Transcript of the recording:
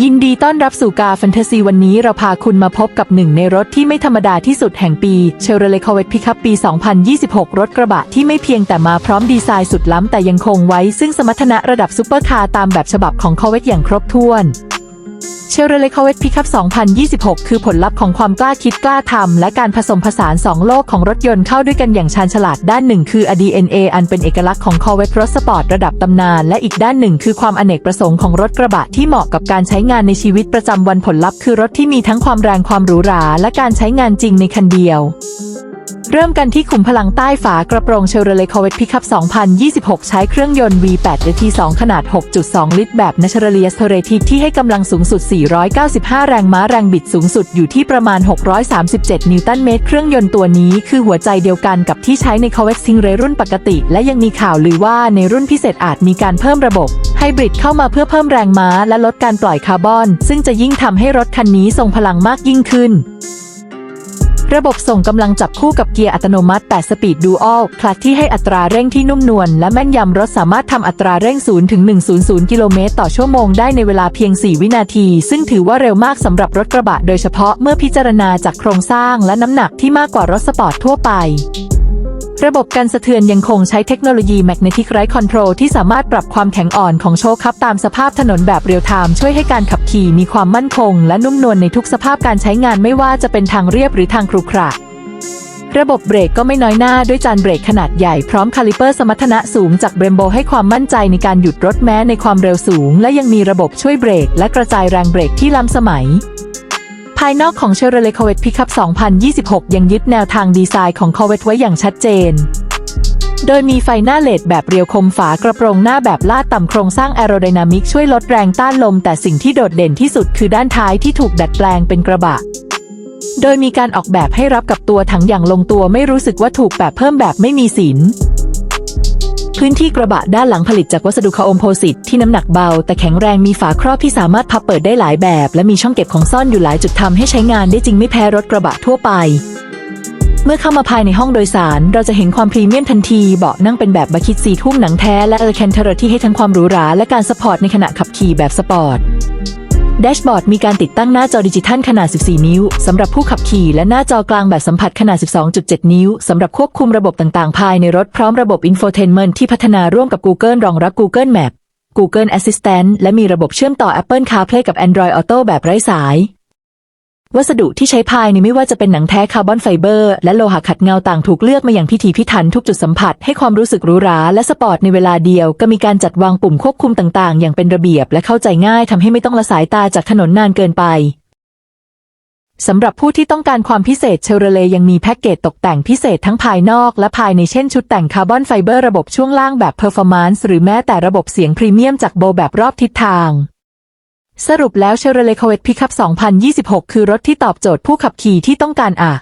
ยินดีต้อนรับสู่กาแฟนตาซีวันนี้เราพาคุณมาพบกับหนึ่งในรถที่ไม่ธรรมดาที่สุดแห่งปี Chevrolet Corvette Pickup ปี 2026 รถกระบะที่ไม่เพียงแต่มาพร้อมดีไซน์สุดล้ำแต่ยังคงไว้ซึ่งสมรรถนะระดับซูเปอร์คาร์ตามแบบฉบับของคอเวตอย่างครบถ้วน Chevrolet Corvette Pickup 2026 คือผลลัพธ์ของความกล้าคิดกล้าทำ และการผสมผสานสองโลกของรถยนต์เข้าด้วยกันอย่างชาญฉลาดด้านหนึ่งคือ DNA อันเป็นเอกลักษณ์ของ Corvette รถสปอร์ตระดับตำนาน และอีกด้านหนึ่งคือความอเนกประสงค์ของรถกระบะที่เหมาะกับการใช้งานในชีวิตประจำวันผลลัพธ์คือรถที่มีทั้งความแรงความหรูหรา และการใช้งานจริงในคันเดียว เริ่มกันที่ขุมพลังใต้ฝากระโปรง Chevrolet Corvette Pickup 2026 ใช้เครื่องยนต์ V8 T2 ขนาด 6.2 ลิตร แบบ Naturally Aspirated ที่ให้กำลังสูงสุด 495 แรงม้าแรงบิดสูงสุดอยู่ที่ประมาณ 637 นิวตันเมตร เครื่องยนต์ตัวนี้คือหัวใจเดียวกันกับที่ใช้ใน Corvette Stingray รุ่นปกติ และยังมีข่าวลือว่าในรุ่นพิเศษอาจมีการเพิ่มระบบไฮบริดเข้ามาเพื่อเพิ่มแรงม้าและลดการปล่อยคาร์บอน ซึ่งจะยิ่งทำให้รถคันนี้ทรงพลังมากยิ่งขึ้น ระบบส่งกำลังจับคู่กับเกียร์อัตโนมัติ8สปีดดูอัลคลัตที่ให้อัตราเร่งที่นุ่มนวลและแม่นยำรถสามารถทำอัตราเร่ง 0 ถึง 100 กิโลเมตรต่อชั่วโมงได้ในเวลาเพียง 4 วินาที ซึ่งถือว่าเร็วมากสำหรับรถกระบะโดยเฉพาะเมื่อพิจารณาจากโครงสร้างและน้ำหนักที่มากกว่ารถสปอร์ตทั่วไป ระบบการสะเทือนยังคงใช้เทคโนโลยี Magnetic Ride Control ที่สามารถปรับความแข็งอ่อนของโชคคัพตามสภาพถนนแบบเรียลไทม์ช่วยให้การขับขี่มีความมั่นคง และนุ่มนวลในทุกสภาพการใช้งานไม่ว่าจะเป็นทางเรียบหรือทางครุขระระบบเบรกก็ไม่น้อยหน้าด้วยจานเบรกขนาดใหญ่พร้อมคาลิเปอร์สมรรถนะสูงจากเบรมโบให้ความมั่นใจในการหยุดรถแม้ในความเร็วสูง และยังมีระบบช่วยเบรกและกระจายแรงเบรกที่ล้ำสมัยายนอกของ Chevrolet Corvette Pickup 2026 ยังยึดแนวทางดีไซน์ของ Corvette ไว้อย่างชัดเจน โดยมีไฟหน้าเลดแบบเรียวคมฝากระโปรงหน้าแบบลาดต่ำโครงสร้างแอโรไดนามิกช่วยลดแรงต้านลม แต่สิ่งที่โดดเด่นที่สุดคือด้านท้ายที่ถูกดัดแปลงเป็นกระบะ โดยมีการออกแบบให้รับกับตัวถังอย่างลงตัวไม่รู้สึกว่าถูกแบบเพิ่มแบบไม่มีสิน พื้นที่กระบะด้านหลังผลิตจากวัสดุคาโอมโพสิตที่น้ำหนักเบา แต่แข็งแรงมีฝาครอบที่สามารถพับเปิดได้หลายแบบ และมีช่องเก็บของซ่อนอยู่หลายจุดทำให้ใช้งานได้จริงไม่แพ้รถกระบะทั่วไป เมื่อเข้ามาภายในห้องโดยสาร เราจะเห็นความพรีเมียมทันที เบาะนั่งเป็นแบบบัคคิดสีทุ่มหนังแท้และเออแคนเทอร์ที่ให้ทั้งความหรูหราและการสปอร์ตในขณะขับขี่แบบสปอร์ต แดชบอร์ดมีการติดตั้งหน้าจอดิจิทัลขนาด 14 นิ้ว สำหรับผู้ขับขี่และหน้าจอกลางแบบสัมผัสขนาด 12.7 นิ้ว สำหรับควบคุมระบบต่างๆ ภายในรถพร้อมระบบอินโฟเทนเมนต์ที่พัฒนาร่วมกับ Google รองรับ Google Map Google Assistant และมีระบบเชื่อมต่อ Apple CarPlay กับ Android Auto แบบไร้สาย วัสดุที่ใช้ภายในไม่ว่าจะเป็นหนังแท้คาร์บอนไฟเบอร์ และโลหะขัดเงาต่างถูกเลือกมาอย่างพิถีพิถันทุกจุดสัมผัสให้ความรู้สึกหรูหราและสปอร์ตในเวลาเดียวก็มีการจัดวางปุ่มควบคุมต่างๆ อย่างเป็นระเบียบและเข้าใจง่ายทำให้ไม่ต้องละสายตาจากถนนนานเกินไปสำหรับผู้ที่ต้องการความพิเศษเชลเลยังมีแพ็กเกจตกแต่งพิเศษทั้งภายนอกและภายในเช่นชุดแต่งคาร์บอนไฟเบอร์ระบบช่วงล่างแบบเพอร์ฟอร์มานซ์หรือแม้แต่ระบบเสียงพรีเมียมจากโบแบบรอบทิศทาง สรุปแล้วเชอร์เลคเวตพิคับ 2026 คือรถที่ตอบโจทย์ผู้ขับขี่ที่ต้องการอะ